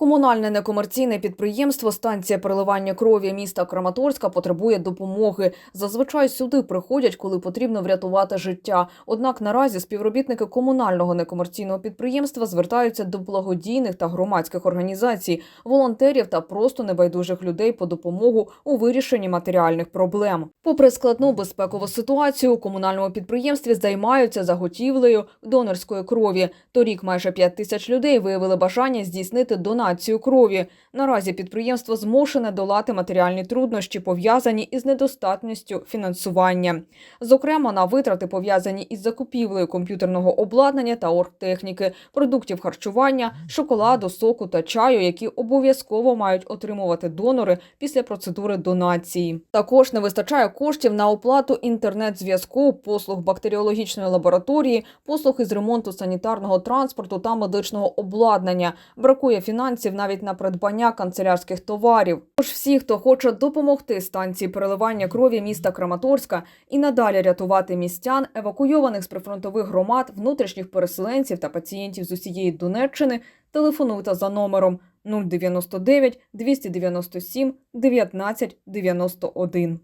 Комунальне некомерційне підприємство станція переливання крові міста Краматорська потребує допомоги. Зазвичай сюди приходять, коли потрібно врятувати життя. Однак наразі співробітники комунального некомерційного підприємства звертаються до благодійних та громадських організацій, волонтерів та просто небайдужих людей по допомогу у вирішенні матеріальних проблем. Попри складну безпекову ситуацію, у комунальному підприємстві займаються заготівлею донорської крові. Торік майже 5 тисяч людей виявили бажання здійснити донацію крові. Наразі підприємство змушене долати матеріальні труднощі, пов'язані із недостатністю фінансування. Зокрема, на витрати пов'язані із закупівлею комп'ютерного обладнання та оргтехніки, продуктів харчування, шоколаду, соку та чаю, які обов'язково мають отримувати донори після процедури донації. Також не вистачає коштів на оплату інтернет-зв'язку, послуг бактеріологічної лабораторії, послуг із ремонту санітарного транспорту та медичного обладнання. Бракує фінансів навіть на придбання канцелярських товарів. Тож всі, хто хоче допомогти станції переливання крові міста Краматорська і надалі рятувати містян, евакуйованих з прифронтових громад, внутрішніх переселенців та пацієнтів з усієї Донеччини, телефонуйте за номером 099 297 19 91.